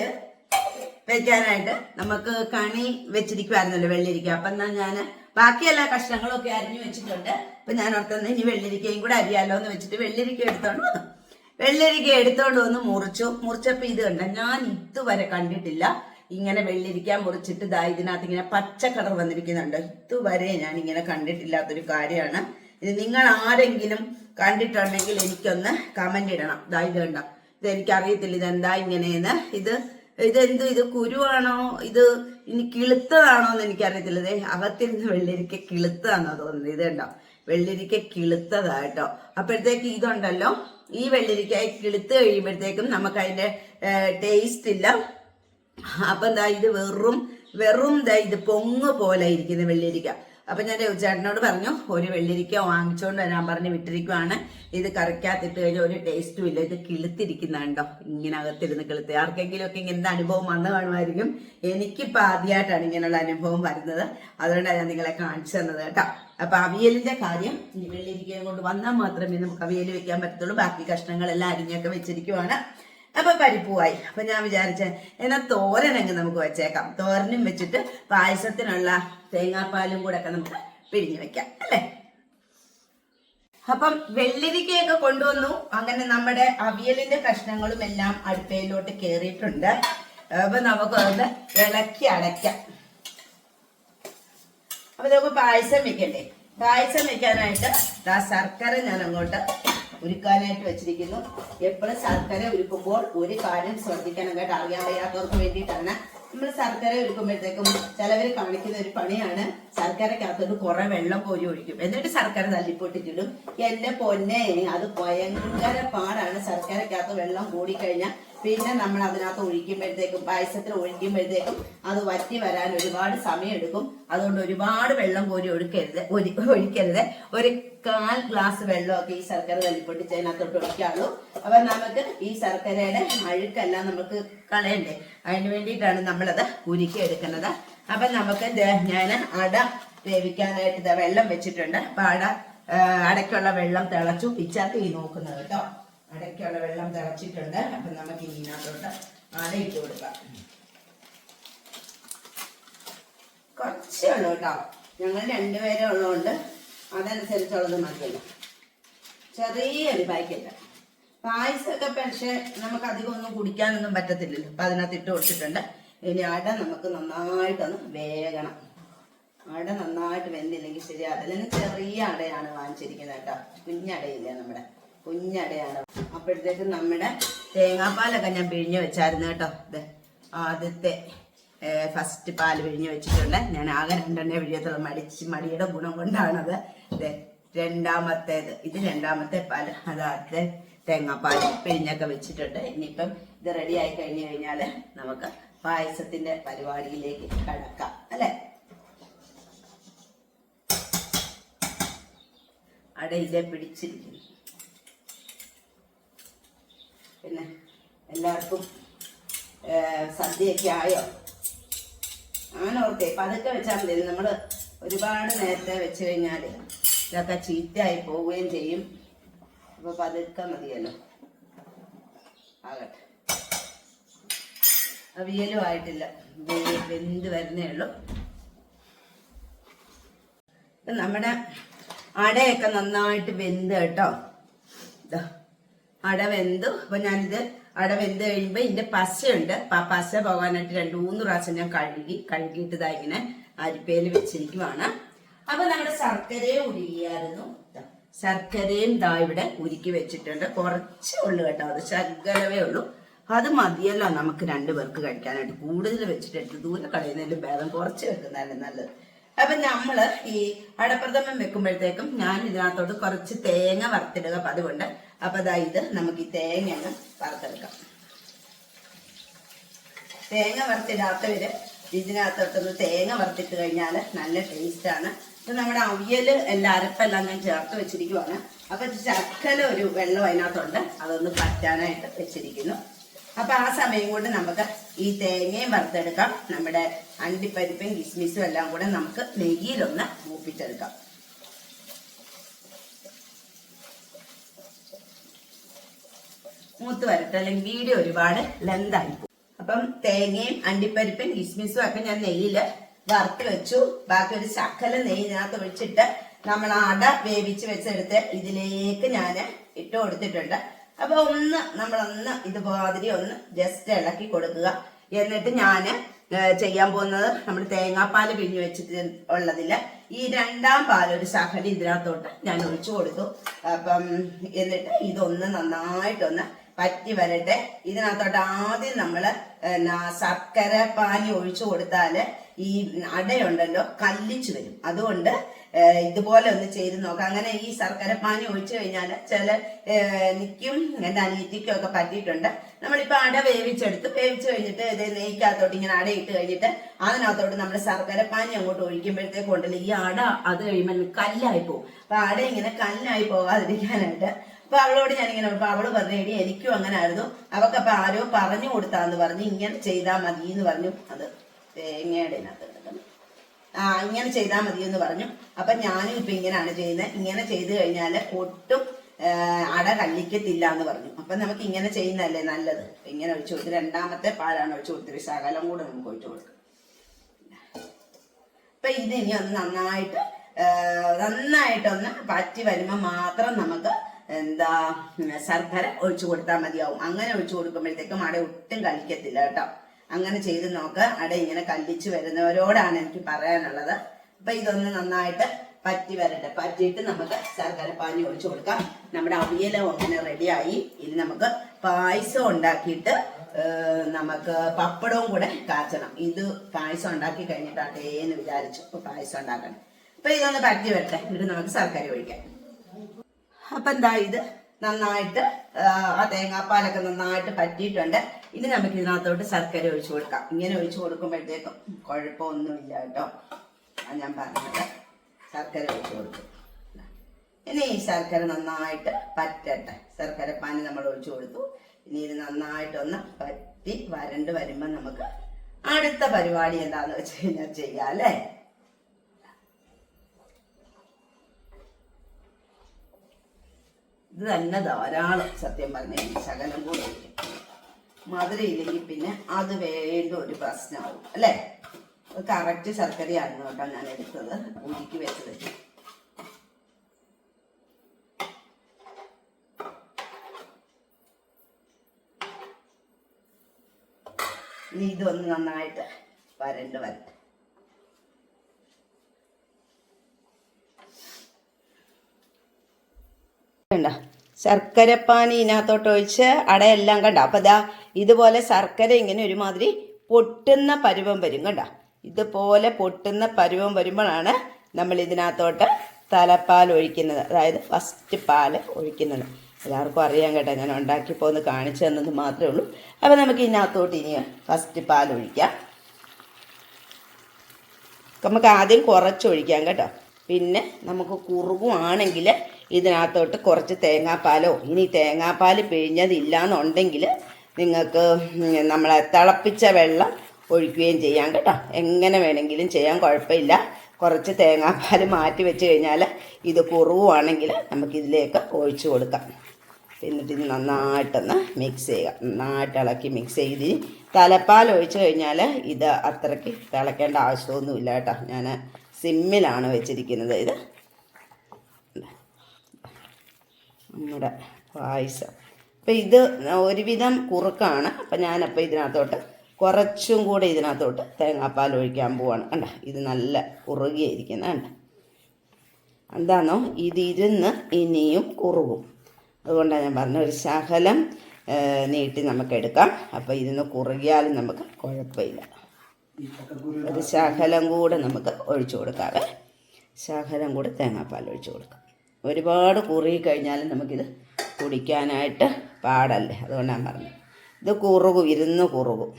വെക്കാനായിട്ട് നമുക്ക് കണി വെച്ചിരിക്കുമായിരുന്നല്ലോ വെള്ളിരിക്കുക അപ്പം എന്നാ ഞാൻ ബാക്കി എല്ലാ കഷ്ണങ്ങളും ഒക്കെ അരിഞ്ഞു വെച്ചിട്ടുണ്ട്. അപ്പൊ ഞാൻ ഓർത്തുന്ന ഇനി വെള്ളിരിക്കയും കൂടെ അരിയാലോ എന്ന് വെച്ചിട്ട് വെള്ളിരിക്ക എടുത്തോണ്ട് വന്നു. വെള്ളരിക്ക എടുത്തോണ്ട് വന്ന് മുറിച്ചു. മുറിച്ചപ്പോ ഇത് കണ്ട? ഞാൻ ഇതുവരെ കണ്ടിട്ടില്ല. ഇങ്ങനെ വെള്ളിരിക്ക മുറിച്ചിട്ട് ദാ ഇതിനകത്ത് ഇങ്ങനെ പച്ച കളർ വന്നിരിക്കുന്നുണ്ട്. ഇതുവരെ ഞാൻ ഇങ്ങനെ കണ്ടിട്ടില്ലാത്തൊരു കാര്യമാണ്. ഇത് നിങ്ങൾ ആരെങ്കിലും കണ്ടിട്ടുണ്ടെങ്കിൽ എനിക്കൊന്ന് കമന്റ് ഇടണം. ദാ ഇത് കണ്ട? ഇത് എനിക്കറിയത്തില്ല ഇതെന്താ ഇങ്ങനെയെന്ന്. ഇത് ഇതെന്ത്? ഇത് കുരുവാണോ? ഇത് ഇനി കിളുത്തതാണോ എന്ന് എനിക്കറിയത്തില്ലതേ അകത്തിരുന്ന് വെള്ളിരിക്ക കിളുത്തതാണോ തോന്നുന്നത്. ഇത് കണ്ടോ? വെള്ളിരിക്ക കിളുത്തതാ കേട്ടോ അപ്പോഴത്തേക്ക് ഇതുണ്ടല്ലോ. ഈ വെള്ളിരിക്ക കിളുത്ത് കഴിയുമ്പോഴത്തേക്കും നമുക്ക് അതിന്റെ ടേസ്റ്റ് ഇല്ല. അപ്പൊ എന്താ ഇത് വെറും വെറും ഇത് പൊങ്ങ് പോലെ ഇരിക്കുന്ന വെള്ളരിക്ക. അപ്പൊ ഞാൻ രവിചേട്ടനോട് പറഞ്ഞു ഒരു വെള്ളിരിക്ക വാങ്ങിച്ചോണ്ട് വരാൻ പറഞ്ഞ് വിട്ടിരിക്കുവാണ്. ഇത് കറിക്കകത്തിട്ട് കഴിഞ്ഞാൽ ഒരു ടേസ്റ്റും ഇല്ല. ഇത് കിളുത്തിരിക്കുന്നുണ്ടോ ഇങ്ങനെ അകത്തിരുന്ന് കിളുത്തി. ആർക്കെങ്കിലും ഒക്കെ ഇങ്ങനത്തെ അനുഭവം വന്നു കാണുമായിരിക്കും. എനിക്കിപ്പോ ആദ്യമായിട്ടാണ് ഇങ്ങനെയുള്ള അനുഭവം വരുന്നത്. അതുകൊണ്ടാണ് ഞാൻ നിങ്ങളെ കാണിച്ചു തന്നത് കേട്ടോ. അപ്പൊ അവിയലിന്റെ കാര്യം ഈ വെള്ളിരിക്കയും കൊണ്ട് വന്നാൽ മാത്രമേ നമുക്ക് അവിയൽ വെക്കാൻ പറ്റത്തുള്ളൂ. ബാക്കി കഷ്ണങ്ങളെല്ലാം അരിഞ്ഞൊക്കെ വെച്ചിരിക്കുവാണ്. അപ്പൊ പരിപ്പുമായി അപ്പൊ ഞാൻ വിചാരിച്ച എന്നാ തോരൻ അങ്ങ് നമുക്ക് വെച്ചേക്കാം. തോരനും വെച്ചിട്ട് പായസത്തിനുള്ള തേങ്ങാപ്പാലും കൂടെ ഒക്കെ നമുക്ക് പിരിഞ്ഞു വെക്കാം അല്ലേ? അപ്പം വെള്ളരിക്കയൊക്കെ കൊണ്ടുവന്നു. അങ്ങനെ നമ്മുടെ അവിയലിന്റെ കഷ്ണങ്ങളും എല്ലാം അടുപ്പയിലോട്ട് കേറിയിട്ടുണ്ട്. അപ്പൊ നമുക്ക് അത് ഇളക്കി അടയ്ക്കാം. അപ്പൊ നമുക്ക് പായസം വെക്കണ്ടേ? പായസം വെക്കാനായിട്ട് ആ ശർക്കര ഞാൻ അങ്ങോട്ട് ഉരുക്കാനായിട്ട് വെച്ചിരിക്കുന്നു. എപ്പോഴും ശർക്കര ഉരുക്കുമ്പോൾ ഒരു കാര്യം ശ്രദ്ധിക്കണം. കേട്ടോ അറിയാൻ വയ്യാത്തവർക്ക് വേണ്ടിയിട്ടാണ്. നമ്മൾ ശർക്കര ഉരുക്കുമ്പോഴത്തേക്കും ചിലവർ കാണിക്കുന്ന ഒരു പണിയാണ് ശർക്കരക്കകത്തോട്ട് കുറെ വെള്ളം കോരി ഒഴിക്കും. എന്നിട്ട് ശർക്കര തല്ലിപ്പൊട്ടിച്ചിടും. എന്റെ പൊന്നെ അത് ഭയങ്കര പാടാണ്. ശർക്കരക്കകത്ത് വെള്ളം കൂടിക്കഴിഞ്ഞാൽ പിന്നെ നമ്മൾ അതിനകത്ത് ഒഴിക്കുമ്പോഴത്തേക്കും പായസത്തിൽ ഒഴിക്കുമ്പോഴത്തേക്കും അത് വറ്റി വരാൻ ഒരുപാട് സമയം എടുക്കും അതുകൊണ്ട് ഒരുപാട് വെള്ളം കോരി ഒഴുക്കരുത് ഒഴിക്കരുത്. ഒരു കാൽ ഗ്ലാസ് വെള്ളമൊക്കെ ഈ ശർക്കര തല്ലിപ്പൊട്ടിച്ച് അതിനകത്തോട്ട് ഒഴിക്കാറുള്ളൂ അപ്പൊ നമുക്ക് ഈ ശർക്കരയുടെ അഴുക്കെല്ലാം നമുക്ക് കളയണ്ടേ? അതിന് വേണ്ടിയിട്ടാണ് നമ്മളത് ഉരുക്കി എടുക്കുന്നത് അപ്പൊ നമുക്ക് ഞാൻ അട വേവിക്കാനായിട്ട് ദേ വെള്ളം വെച്ചിട്ടുണ്ട്. അപ്പൊ അട അടയ്ക്കുള്ള വെള്ളം തിളച്ചു. പിച്ചാത്തി നോക്കുന്നത് കേട്ടോ. അടയ്ക്കുള്ള വെള്ളം തിളച്ചിട്ടുണ്ട്. അപ്പൊ നമുക്ക് ഇതിനകത്തോട്ട് അട ഇട്ട് കൊടുക്കാം. കുറച്ചേ ഉള്ളൂ കേട്ടോ. ഞങ്ങൾ രണ്ടുപേരെ ഉള്ളതുകൊണ്ട് അതനുസരിച്ചുള്ളത് മതിയല്ലോ. ചെറിയൊരു പാക്കറ്റ്. പായസമൊക്കെ പക്ഷെ നമുക്ക് അധികം ഒന്നും കുടിക്കാനൊന്നും പറ്റത്തില്ലല്ലോ. അപ്പൊ അതിനകത്ത് ഇട്ട് കൊടുത്തിട്ടുണ്ട്. ഇനി അട നമുക്ക് നന്നായിട്ടൊന്ന് വേകണം. അട നന്നായിട്ട് വെന്തില്ലെങ്കിൽ ശരി അതിൽ ചെറിയ അടയാണ് വാങ്ങിച്ചിരിക്കുന്നത് കേട്ടോ. കുഞ്ഞടയില്ലേ നമ്മുടെ? കുഞ്ഞടയാണ്. അപ്പോഴത്തേക്കും നമ്മുടെ തേങ്ങാപ്പാലൊക്കെ ഞാൻ പിഴിഞ്ഞ് വെച്ചായിരുന്നു കേട്ടോ. ഇത് ആദ്യത്തെ ഫസ്റ്റ് പാൽ പിഴിഞ്ഞ് വെച്ചിട്ടുണ്ട്. ഞാൻ ആകെ രണ്ടെണ്ണേ പിഴിയത്തുള്ളൂ. മടിച്ച് മടിയുടെ ഗുണം കൊണ്ടാണത്. രണ്ടാമത്തേത്. ഇത് രണ്ടാമത്തെ പാൽ അതാദ്യത്തെ തേങ്ങാപ്പാൽ പിഴിഞ്ഞൊക്കെ വെച്ചിട്ടുണ്ട്. ഇനിയിപ്പം ഇത് റെഡി ആയി കഴിഞ്ഞു കഴിഞ്ഞാൽ നമുക്ക് പായസത്തിന്റെ പരിപാടിയിലേക്ക് കടക്കാം. അല്ലേ? അടയിലെ പിടിച്ചിരിക്കുന്നു. പിന്നെ എല്ലാവർക്കും സദ്യയൊക്കെ ആയോ? അങ്ങനെ ഓർത്തേ പതുക്കെ വെച്ചാൽ മതി. നമ്മൾ ഒരുപാട് നേരത്തെ വെച്ച് കഴിഞ്ഞാൽ ഇതൊക്കെ ചീത്തയായി പോവുകയും ചെയ്യും. അപ്പോൾ പതുക്കെ മതിയല്ലോ. ആകട്ടെ. അവിയലും ആയിട്ടില്ല. വെന്ത് വരുന്നേ ഉള്ളൂ. നമ്മുടെ അടയൊക്കെ നന്നായിട്ട് വെന്ത് കേട്ടോ. അട വെന്തു. അപ്പൊ ഞാനിത് അട വെന്ത് കഴിയുമ്പോ ഇതിന്റെ പശയുണ്ട്. ആ പശ പോകാനായിട്ട് രണ്ടു മൂന്ന് പ്രാവശ്യം ഞാൻ കഴുകി കഴുകിയിട്ട് ഇതാ ഇങ്ങനെ അരിപ്പയിൽ വെച്ചിരിക്കുവാണ്. അപ്പൊ നമ്മുടെ ശർക്കരയും ഉരുകിയായിരുന്നു. ശർക്കരയും ദാ ഇവിടെ ഉരുക്കി വെച്ചിട്ടുണ്ട്. കുറച്ച് ഉള്ളു കേട്ടോ അത് ശർക്കരവേ ഉള്ളൂ. അത് മതിയല്ലോ നമുക്ക് രണ്ടു പേർക്ക് കഴിക്കാനായിട്ട്. കൂടുതൽ വെച്ചിട്ട് ദൂരെ കളയുന്നതിലും ഭേദം കുറച്ച് വെക്കുന്നതല്ലേ നല്ലത്. അപ്പൊ നമ്മൾ ഈ അടപ്രഥമൻ വെക്കുമ്പോഴത്തേക്കും ഞാൻ ഇതിനകത്തോട്ട് കുറച്ച് തേങ്ങ വറുത്തിടുക പതിവുണ്ട്. അപ്പൊ അതാ ഇത് നമുക്ക് ഈ തേങ്ങ ഒന്ന് വറുത്തെടുക്കാം. തേങ്ങ വറുത്തിടാത്തവര് ഇതിനകത്തോട്ടൊന്ന് തേങ്ങ വറുത്തിട്ട് കഴിഞ്ഞാൽ നല്ല ടേസ്റ്റ് ആണ്. ഇപ്പൊ നമ്മുടെ അവിയൽ എല്ലാ അരപ്പെല്ലാം ഞാൻ ചേർത്ത് വെച്ചിരിക്കുവാണ്. അപ്പൊ ചക്കല ഒരു വെള്ളം അതിനകത്തുണ്ട്. അതൊന്ന് പറ്റാനായിട്ട് വെച്ചിരിക്കുന്നു. അപ്പൊ ആ സമയം കൊണ്ട് നമുക്ക് ഈ തേങ്ങയും വറുത്തെടുക്കാം. നമ്മുടെ അണ്ടിപ്പരിപ്പും കിസ്മിസും എല്ലാം കൂടെ നമുക്ക് നെയ്യിലൊന്ന് മൂപ്പിച്ചെടുക്കാം. മൂത്ത് വരട്ടെ അല്ലെങ്കിൽ വീഡിയോ ഒരുപാട് ലെന്തായി അപ്പം തേങ്ങയും അണ്ടിപ്പരിപ്പും കിസ്മിസും ഒക്കെ ഞാൻ നെയ്യിൽ വറുത്ത് വെച്ചു. ബാക്കി ഒരു ശക്കല നെയ്യിനകത്ത് ഒഴിച്ചിട്ട് നമ്മൾ അട വേവിച്ച് വെച്ചെടുത്ത് ഇതിലേക്ക് ഞാൻ ഇട്ട് കൊടുത്തിട്ടുണ്ട്. അപ്പൊ ഒന്ന് നമ്മളൊന്ന് ഇതുമാതിരി ഒന്ന് ജസ്റ്റ് ഇളക്കി കൊടുക്കുക. എന്നിട്ട് ഞാൻ ചെയ്യാൻ പോകുന്നത് നമ്മൾ തേങ്ങാപ്പാൽ പിഴിഞ്ഞു വെച്ചിട്ട് ഉള്ളതിൽ ഈ രണ്ടാം പാൽ ഒരു ശകലി ഇതിനകത്തോട്ട് ഞാൻ ഒഴിച്ചു കൊടുത്തു. അപ്പം എന്നിട്ട് ഇതൊന്ന് നന്നായിട്ടൊന്ന് പറ്റി വരട്ടെ. ഇതിനകത്തോട്ട് ആദ്യം നമ്മൾ ശർക്കര പാനി ഒഴിച്ചു കൊടുത്താൽ ഈ അടയുണ്ടല്ലോ കല്ലിച്ചു വരും. അതുകൊണ്ട് ഇതുപോലെ ഒന്ന് ചെയ്ത് നോക്കാം. അങ്ങനെ ഈ ശർക്കര പാനി ഒഴിച്ചു കഴിഞ്ഞാൽ ചില എനിക്കും എന്റെ അനിയത്തിക്കും ഒക്കെ പറ്റിയിട്ടുണ്ട്. നമ്മളിപ്പോൾ അട വേവിച്ചെടുത്ത്. വേവിച്ചു കഴിഞ്ഞിട്ട് ഇത് നെയ്ക്കകത്തോട്ട് ഇങ്ങനെ അടയിട്ട് കഴിഞ്ഞിട്ട് അതിനകത്തോട്ട് നമ്മൾ ശർക്കര പാനി അങ്ങോട്ട് ഒഴിക്കുമ്പോഴത്തേക്കും ഉണ്ടല്ലോ ഈ അട അത് കഴിയുമ്പോൾ കല്ലായി പോകും. അപ്പൊ അട ഇങ്ങനെ കല്ലായി പോകാതിരിക്കാനായിട്ട് അപ്പൊ അവളോട് ഞാനിങ്ങനെ അപ്പൊ അവൾ പറഞ്ഞു എടി എനിക്കും അങ്ങനെ ആയിരുന്നു അവക്കപ്പൊ ആരോ പറഞ്ഞു കൊടുത്താന്ന് പറഞ്ഞു. ഇങ്ങനെ ചെയ്താൽ മതി എന്ന് പറഞ്ഞു. അത് തേങ്ങയുടെ ആ ഇങ്ങനെ ചെയ്താൽ മതി എന്ന് പറഞ്ഞു. അപ്പൊ ഞാനും ഇപ്പൊ ഇങ്ങനെയാണ് ചെയ്യുന്നത് ഇങ്ങനെ ചെയ്തു കഴിഞ്ഞാൽ ഒട്ടും അട കല്ലിക്കത്തില്ല എന്ന് പറഞ്ഞു. അപ്പൊ നമുക്ക് ഇങ്ങനെ ചെയ്യുന്നതല്ലേ നല്ലത്? ഇങ്ങനെ ഒഴിച്ചു കൊടുത്ത് രണ്ടാമത്തെ പാലാണ് ഒഴിച്ചു കൊടുത്ത് ശകലം കൂടെ നമുക്ക് ഒഴിച്ചു കൊടുക്കാം. അപ്പൊ ഇത് ഇനി ഒന്ന് നന്നായിട്ട് നന്നായിട്ടൊന്ന് പറ്റി വരുമ്പോൾ മാത്രം നമുക്ക് എന്താ ശർക്കര ഒഴിച്ചു കൊടുത്താൽ മതിയാവും. അങ്ങനെ ഒഴിച്ചു കൊടുക്കുമ്പോഴത്തേക്കും അട ഒട്ടും കളിക്കത്തില്ല കേട്ടോ. അങ്ങനെ ചെയ്ത് നോക്ക് അട ഇങ്ങനെ കല്ലിച്ച് വരുന്നവരോടാണ് എനിക്ക് പറയാനുള്ളത്. അപ്പൊ ഇതൊന്ന് നന്നായിട്ട് പറ്റി വരട്ടെ. പറ്റിയിട്ട് നമുക്ക് ശർക്കര പാനി ഒഴിച്ചു കൊടുക്കാം. നമ്മുടെ അവിയലും അങ്ങനെ റെഡിയായി ഇനി നമുക്ക് പായസം ഉണ്ടാക്കിയിട്ട് നമുക്ക് പപ്പടവും കൂടെ കാച്ചണം. ഇത് പായസം ഉണ്ടാക്കി കഴിഞ്ഞിട്ടാട്ടെ എന്ന് വിചാരിച്ചു പായസം ഉണ്ടാക്കണം. അപ്പൊ ഇതൊന്ന് പറ്റി വരട്ടെ. എന്നിട്ട് നമുക്ക് ശർക്കര ഒഴിക്കാം. അപ്പൊ എന്താ ഇത് നന്നായിട്ട് ആ, തേങ്ങാപ്പാലൊക്കെ നന്നായിട്ട് പറ്റിയിട്ടുണ്ട്. ഇനി നമുക്ക് ഇതിനകത്തോട്ട് ശർക്കര ഒഴിച്ചു കൊടുക്കാം. ഇങ്ങനെ ഒഴിച്ചു കൊടുക്കുമ്പോഴത്തേക്കും കുഴപ്പമൊന്നുമില്ല കേട്ടോ. ഞാൻ പറഞ്ഞത്. ശർക്കര ഒഴിച്ചു കൊടുക്കും ഇനി ഈ ശർക്കര നന്നായിട്ട് പറ്റട്ടെ. ശർക്കര പാനി നമ്മൾ ഒഴിച്ചു കൊടുത്തു. ഇനി ഇത് നന്നായിട്ടൊന്ന് പറ്റി വരണ്ട് വരുമ്പോൾ നമുക്ക് അടുത്ത പരിപാടി എന്താന്ന് വെച്ച് കഴിഞ്ഞാൽ ചെയ്യാം അല്ലേ? ഇത് തന്നെ ധാരാളം സത്യം പറഞ്ഞ ശകലം കൂടെ മധുരം ഇല്ലെങ്കിൽ പിന്നെ അത് വേണ്ട ഒരു പ്രശ്നമാവും അല്ലേ? കറക്റ്റ് ശർക്കരയായിരുന്നു കേട്ടോ ഞാൻ എടുത്തത് ഉരുക്കി വെച്ചത്. ഇനി ഇതൊന്ന് നന്നായിട്ട് വരണ്ട് വരട്ടെ. കണ്ട? ശർക്കരപ്പാനി ഇതിനകത്തോട്ട് ഒഴിച്ച് അടയെല്ലാം കണ്ട? അപ്പം ദാ ഇതുപോലെ ശർക്കര ഇങ്ങനെ ഒരുമാതിരി പൊട്ടുന്ന പരുവം വരും കണ്ട? ഇതുപോലെ പൊട്ടുന്ന പരുവം വരുമ്പോഴാണ് നമ്മൾ ഇതിനകത്തോട്ട് തലപ്പാൽ ഒഴിക്കുന്നത്. അതായത് ഫസ്റ്റ് പാൽ ഒഴിക്കുന്നത്. എല്ലാവർക്കും അറിയാൻ കേട്ടോ ഞാൻ ഉണ്ടാക്കിയപ്പോൾ ഒന്ന് കാണിച്ചു തന്നത് മാത്രമേ ഉള്ളൂ. അപ്പോൾ നമുക്ക് ഇതിനകത്തോട്ട് ഇനി ഫസ്റ്റ് പാൽ ഒഴിക്കാം. നമുക്ക് ആദ്യം കുറച്ചൊഴിക്കാം കേട്ടോ. പിന്നെ നമുക്ക് കുറുകുവാണെങ്കിൽ ഇതിനകത്തോട്ട് കുറച്ച് തേങ്ങാപ്പാലോ. ഇനി തേങ്ങാപ്പാൽ പിഴിഞ്ഞതില്ല എന്നുണ്ടെങ്കിൽ നിങ്ങൾക്ക് നമ്മളെ തിളപ്പിച്ച വെള്ളം ഒഴിക്കുകയും ചെയ്യാം കേട്ടോ. എങ്ങനെ വേണമെങ്കിലും ചെയ്യാൻ കുഴപ്പമില്ല. കുറച്ച് തേങ്ങാപ്പാൽ മാറ്റി വെച്ച് കഴിഞ്ഞാൽ ഇത് കുറവുവാണെങ്കിൽ നമുക്കിതിലേക്ക് ഒഴിച്ചു കൊടുക്കാം. എന്നിട്ട് ഇത് നന്നായിട്ടൊന്ന് മിക്സ് ചെയ്യുക. നന്നായിട്ട് ഇളക്കി മിക്സ് ചെയ്ത് തലപ്പാൽ ഒഴിച്ച് കഴിഞ്ഞാൽ ഇത് അത്രയ്ക്ക് തിളക്കേണ്ട ആവശ്യമൊന്നുമില്ല കേട്ടോ. ഞാൻ സിമ്മിലാണ് വെച്ചിരിക്കുന്നത് ഇത്. നമ്മുടെ പായസം. അപ്പം ഇത് ഒരുവിധം കുറുക്കാണ്. അപ്പം ഞാനപ്പോൾ ഇതിനകത്തോട്ട് കുറച്ചും കൂടെ ഇതിനകത്തോട്ട് തേങ്ങാപ്പാൽ ഒഴിക്കാൻ പോവാണ്. കണ്ട ഇത് നല്ല കുറുകിയിരിക്കുന്ന കണ്ട. എന്താണോ ഇതിരുന്ന് ഇനിയും കുറുകും. അതുകൊണ്ടാണ് ഞാൻ പറഞ്ഞ ഒരു ശകലം നീട്ടി നമുക്ക് എടുക്കാം. അപ്പോൾ ഇതിന്ന് കുറുകിയാലും നമുക്ക് കുഴപ്പമില്ല. ഒരു ശകലം കൂടെ നമുക്ക് ഒഴിച്ചു കൊടുക്കാവേ ശകലം കൂടെ തേങ്ങാപ്പാൽ ഒഴിച്ചു കൊടുക്കാം. ഒരുപാട് കുറുകി കഴിഞ്ഞാൽ നമുക്കിത് കുടിക്കാനായിട്ട് പാടല്ലേ അതുകൊണ്ടാണ് പറഞ്ഞത് ഇത് കുറുകും ഇരുന്ന് കുറുകും.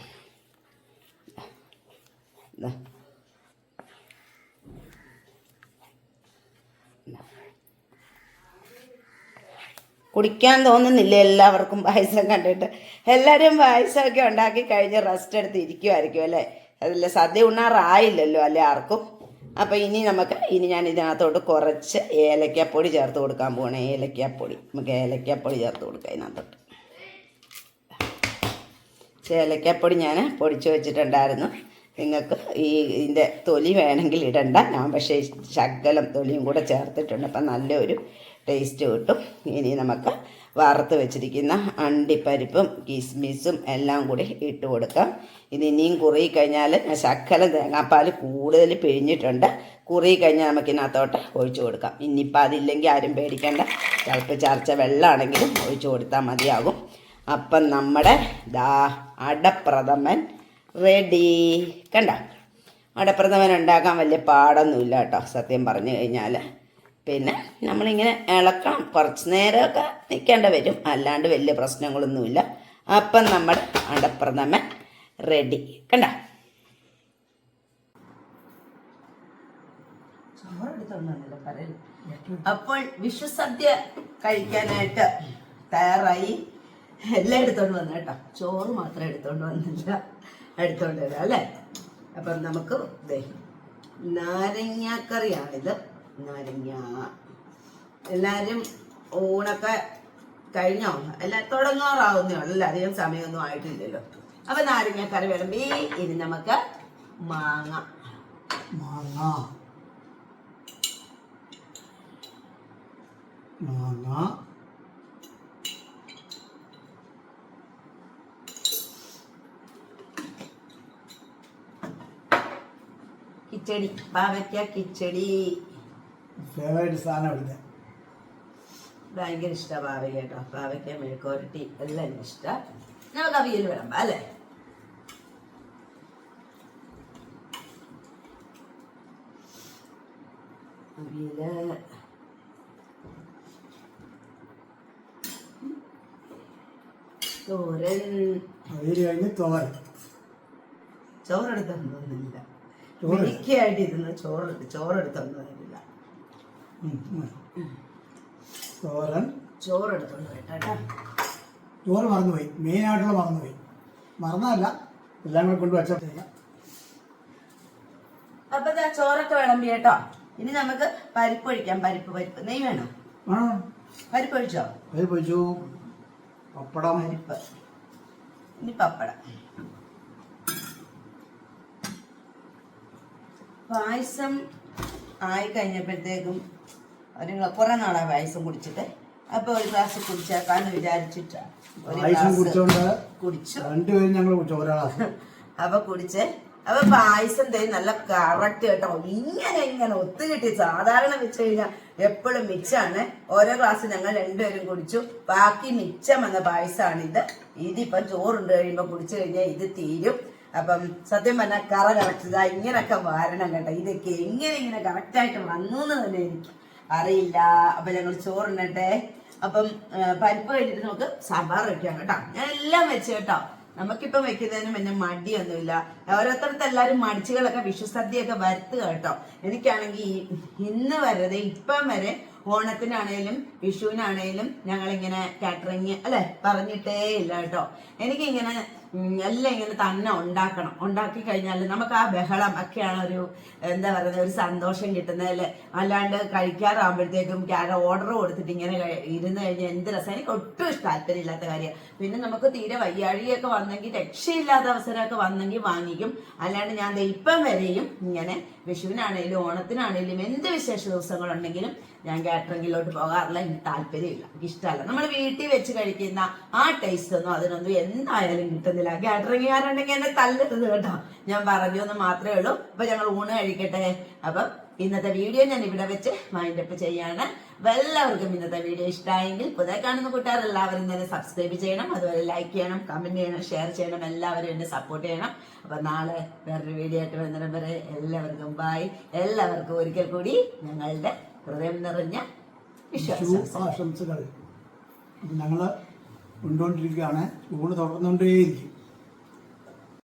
കുടിക്കാൻ തോന്നുന്നില്ല എല്ലാവർക്കും പായസം കണ്ടിട്ട്? എല്ലാവരും പായസമൊക്കെ ഉണ്ടാക്കി കഴിഞ്ഞ് റെസ്റ്റ് എടുത്ത് ഇരിക്കുമായിരിക്കും അല്ലേ? അതല്ല സദ്യ ഉണ്ണാറായില്ലല്ലോ അല്ലേ ആർക്കും? അപ്പോൾ ഇനി നമുക്ക് ഇനി ഞാൻ ഇതിനകത്തോട്ട് കുറച്ച് ഏലക്കാപ്പൊടി ചേർത്ത് കൊടുക്കാൻ പോകണേ ഏലക്കാപ്പൊടി. നമുക്ക് ഏലക്കാപ്പൊടി ചേർത്ത് കൊടുക്കാം ഇതിനകത്തോട്ട്. ഏലക്കാപ്പൊടി ഞാൻ പൊടിച്ച് വെച്ചിട്ടുണ്ടായിരുന്നു. നിങ്ങൾക്ക് ഈ ഇതിന്റെ തൊലി വേണമെങ്കിൽ ഇടണ്ട. ഞാൻ പക്ഷേ ശകലം തൊലിയും കൂടെ ചേർത്തിട്ടുണ്ട്. അപ്പം നല്ലൊരു ടേസ്റ്റ് കിട്ടും. ഇനി നമുക്ക് വറുത്ത് വെച്ചിരിക്കുന്ന അണ്ടിപ്പരിപ്പും കിസ്മിസും എല്ലാം കൂടി ഇട്ട് കൊടുക്കാം. ഇത് ഇനിയും കുറുകി കഴിഞ്ഞാൽ ശകലം തേങ്ങാപ്പാൽ കൂടുതൽ പിഴിഞ്ഞിട്ടുണ്ട്. കുറുകി കഴിഞ്ഞാൽ നമുക്ക് ഇതിനകത്തോട്ട് ഒഴിച്ചു കൊടുക്കാം. ഇനിയിപ്പോൾ അതില്ലെങ്കിൽ ആരും പേടിക്കേണ്ട. ചിലപ്പോൾ ചർച്ച വെള്ളമാണെങ്കിലും ഒഴിച്ചു കൊടുത്താൽ മതിയാകും. അപ്പം നമ്മുടെ ദാ അടപ്രഥമൻ റെഡി. കണ്ട? അടപ്രഥമൻ ഉണ്ടാക്കാൻ വലിയ പാടൊന്നുമില്ല കേട്ടോ സത്യം പറഞ്ഞു കഴിഞ്ഞാൽ പിന്നെ നമ്മളിങ്ങനെ ഇളക്കണം കുറച്ച് നേരമൊക്കെ നിൽക്കേണ്ട വരും. അല്ലാണ്ട് വലിയ പ്രശ്നങ്ങളൊന്നുമില്ല. അപ്പം നമ്മുടെ അടപ്രഥമൻ റെഡി കണ്ട? അപ്പോൾ വിഷുസദ്യ കഴിക്കാനായിട്ട് തയ്യാറായി. എല്ലാം എടുത്തോണ്ട് വന്നു കേട്ടോ. ചോറ് മാത്രം എടുത്തോണ്ട് വന്നില്ല. എടുത്തോണ്ട് വരാം അല്ലേ? അപ്പം നമുക്ക് നാരങ്ങാക്കറിയാണിത്. നാരങ്ങ. എല്ലാവരും ഊണൊക്കെ കഴിഞ്ഞോ? എല്ലാം തുടങ്ങാറാവുന്നേ ഉള്ളൂ. അല്ല? അധികം സമയമൊന്നും ആയിട്ടില്ലല്ലോ. അപ്പൊ നാരങ്ങക്കറി വിളമ്പി. ഇനി നമുക്ക് മാങ്ങ. മാങ്ങ. മാങ്ങ. കിച്ചടി. പാവയ്ക്ക കിച്ചടി. ഫേവറേറ്റ് സാധനം ഇവിടുത്തെ ഭയങ്കര ഇഷ്ടമാണ് പാവയ്ക്ക കേട്ടോ. പാവയ്ക്ക മെഴുക്കോരട്ടി എല്ലാം ഇഷ്ടം. നമുക്ക് അവിയൽ വിളമ്പ അല്ലേ? അവിയൽ. തോരൻ. അത് കഴിഞ്ഞ് തോരൻ. ചോറെടുത്തൊന്നുമില്ല ചോറ്? മിനിക്കായിട്ട് ഇരുന്ന് ചോറെടുത്ത് ചോറെടുത്തൊന്നുമില്ല ഉം, ചോറ് എടുത്തോണ്ട് കേട്ടോ ചോറ് മറന്നുപോയി. മെയിനായിട്ടുള്ള മറന്നുപോയി. മറന്നല്ല എല്ലാം കൂടെ കൊണ്ട് വെച്ചിട്ടില്ല അപ്പൊ ചോറൊക്കെ വിളമ്പി കേട്ടോ. ഇനി നമുക്ക് പരിപ്പ് ഒഴിക്കാം. പരിപ്പ് പരിപ്പ്. നെയ് വേണോ? പരിപ്പ് ഒഴിച്ചോ? പരിപ്പ് ഒഴിച്ചു. പപ്പടം. പരിപ്പ്. ഇനി പപ്പടം. പായസം ആയി കഴിഞ്ഞപ്പോഴത്തേക്കും ഒരു കുറെ നാളെ വയസ്സും കുടിച്ചിട്ട്. അപ്പൊ ഒരു ഗ്ലാസ് കുടിച്ചേക്കാന്ന് വിചാരിച്ചിട്ടാ. ഒരു പായസം ഗ്ലാസ് കുടിച്ചോണ്ട് കുടിച്ചു. രണ്ടുപേരും ഞങ്ങൾ കുടിച്ചു അപ്പൊ കുടിച്ച്. അപ്പൊ പായസം തേ നല്ല കറക്റ്റ് കേട്ടോ. ഇങ്ങനെ ഇങ്ങനെ ഒത്തു കിട്ടി സാധാരണ വെച്ച് കഴിഞ്ഞാൽ എപ്പോഴും മിച്ചാണ് ഓരോ ഗ്ലാസ് ഞങ്ങൾ രണ്ടുപേരും കുടിച്ചു. ബാക്കി മിച്ചം വന്ന പായസമാണ് ഇത് ഇതിപ്പം ചോറുണ്ട് കഴിയുമ്പോ കുടിച്ചു കഴിഞ്ഞാൽ ഇത് തീരും. അപ്പം സത്യം പറഞ്ഞാൽ കറ കറക്റ്റ് ഇതാ ഇങ്ങനെയൊക്കെ വരണം കേട്ടോ. ഇതൊക്കെ എങ്ങനെ ഇങ്ങനെ കറക്റ്റായിട്ട് വന്നു എന്ന് തന്നെ എനിക്ക് അറിയില്ല അപ്പൊ ഞങ്ങൾ ചോറിനട്ടെ അപ്പം പരിപ്പ് കഴിഞ്ഞിട്ട് നമുക്ക് സാമ്പാർ വെക്കാം കേട്ടോ. ഞാൻ എല്ലാം വെച്ച് കേട്ടോ. നമുക്കിപ്പം വെക്കുന്നതിനും എന്നെ മടിയൊന്നുമില്ല. ഓരോരുത്തർക്ക് എല്ലാവരും മടിച്ചുകളൊക്കെ വിഷുസദ്യയൊക്കെ വരുത്തുക കേട്ടോ. എനിക്കാണെങ്കിൽ ഇന്ന് വരതേ ഇപ്പം വരെ ഓണത്തിനാണേലും വിഷുവിനാണേലും ഞങ്ങളിങ്ങനെ കാറ്ററിങ് അല്ലെ? പറഞ്ഞിട്ടേ ഇല്ല കേട്ടോ. എനിക്കിങ്ങനെ എല്ലാം ഇങ്ങനെ തന്നെ ഉണ്ടാക്കണം. ഉണ്ടാക്കി കഴിഞ്ഞാൽ നമുക്ക് ആ ബഹളം ഒക്കെയാണ് ഒരു എന്താ പറയുന്നത് ഒരു സന്തോഷം കിട്ടുന്നതല്ലേ അല്ലാണ്ട് കഴിക്കാറാകുമ്പോഴത്തേക്കും ഓർഡർ കൊടുത്തിട്ട് ഇങ്ങനെ ഇരുന്ന് കഴിഞ്ഞാൽ എന്ത് രസം. എനിക്ക് ഒട്ടും താല്പര്യമില്ലാത്ത കാര്യം. പിന്നെ നമുക്ക് തീരെ വയ്യാഴിയൊക്കെ വന്നെങ്കിൽ രക്ഷയില്ലാത്ത അവസരമൊക്കെ വന്നെങ്കിൽ വാങ്ങിക്കും. അല്ലാണ്ട് ഞാൻ ഇപ്പം വരെയും ഇങ്ങനെ വിഷുവിനാണേലും ഓണത്തിനാണേലും എന്ത് വിശേഷ ദിവസങ്ങളുണ്ടെങ്കിലും ഞാൻ കാറ്ററിംഗിലോട്ട് പോകാറില്ല എനിക്ക് താല്പര്യമില്ല. എനിക്ക് ഇഷ്ടമല്ല. നമ്മൾ വീട്ടിൽ വെച്ച് കഴിക്കുന്ന ആ ടേസ്റ്റ് ഒന്നും അതിനൊന്നും എന്തായാലും കിട്ടുന്നില്ല. കാറ്ററിംഗുകാരുണ്ടെങ്കിൽ എന്നെ തല്ലരുത് കേട്ടോ. ഞാൻ പറഞ്ഞു എന്ന് മാത്രമേ ഉള്ളൂ. അപ്പൊ ഞങ്ങൾ ഊണ് കഴിക്കട്ടെ. അപ്പം ഇന്നത്തെ വീഡിയോ ഞാൻ ഇവിടെ വെച്ച് മൈൻഡ് അപ്പ് ചെയ്യാണ്. എല്ലാവർക്കും ഇന്നത്തെ വീഡിയോ ഇഷ്ടമായെങ്കിൽ പുതിയ കാണുന്ന കൂട്ടുകാർ എല്ലാവരും തന്നെ സബ്സ്ക്രൈബ് ചെയ്യണം. അതുപോലെ ലൈക്ക് ചെയ്യണം കമന്റ് ചെയ്യണം ഷെയർ ചെയ്യണം. എല്ലാവരും എന്നെ സപ്പോർട്ട് ചെയ്യണം. അപ്പൊ നാളെ വേറൊരു വീഡിയോ ആയിട്ട് വരെ എല്ലാവർക്കും ബായ് എല്ലാവർക്കും ഒരിക്കൽ കൂടി ഞങ്ങളുടെ ഹൃദയം നിറഞ്ഞ ആശംസകൾ. ഞങ്ങൾ കൊണ്ടുകൊണ്ടിരിക്കുകയാണ് ഊണ് തുടർന്നുകൊണ്ടേയിരിക്കും.